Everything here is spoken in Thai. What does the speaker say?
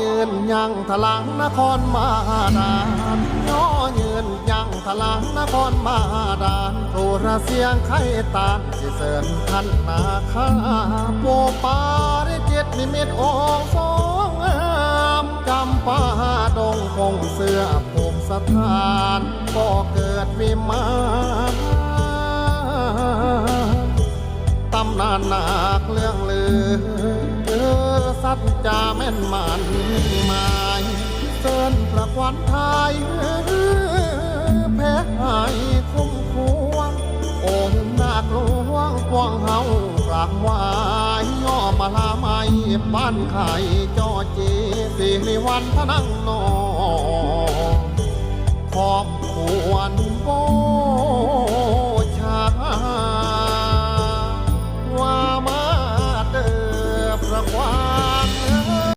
ยืนยังทลังนครมาดานย่อยืนยังทลังนครมาดานโทรเสียงไข่ตานสิเสริญทันนาคาโปปาได้เจ็ดนิมิตองสองงามจำปาดงคงเสื้อภูมิสถานก็เกิดวิมานตำนานหนักเรื่องลือเออ สัจจาแม่นมันหมายเสินประควันไทยแพ้หายคุ้มควงองค์นาคหลวงกวงเฮากราบไหวายย่อมาลาไม่บ้านไข่จอเจีสิริวันพนังนอขอบควรบ